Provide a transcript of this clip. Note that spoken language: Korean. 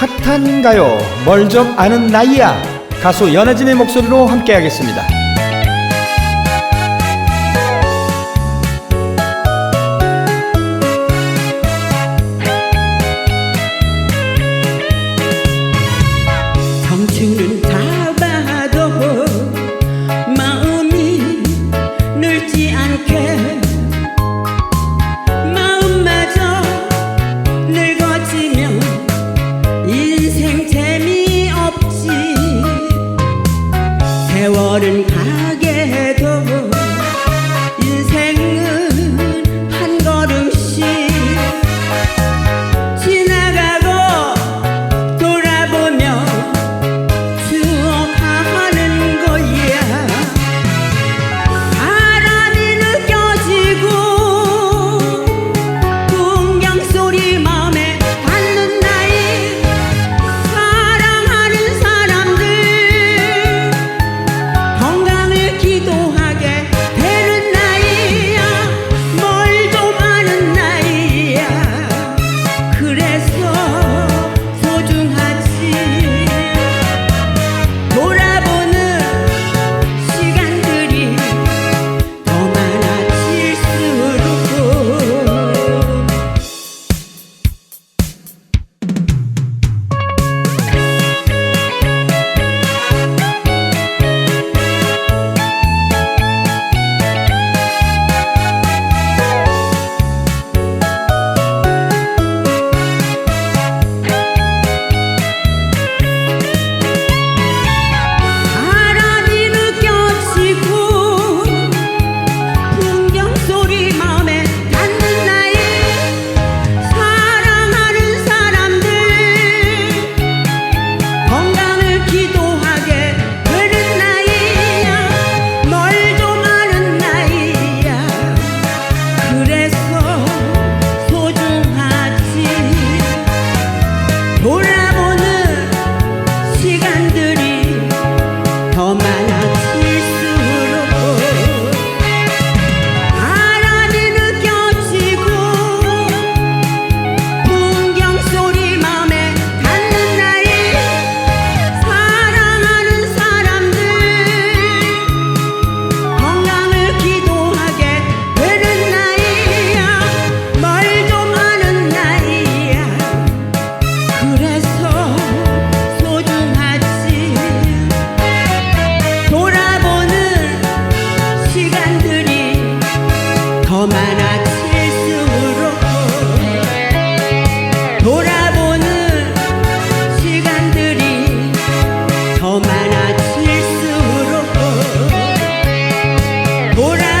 핫한 가요 뭘 좀 아는 나이야 가수 연혜진의 목소리로 함께하겠습니다. 세월은 가 더 많아질 수록 돌아보는 시간들이 더 많아질수록 돌아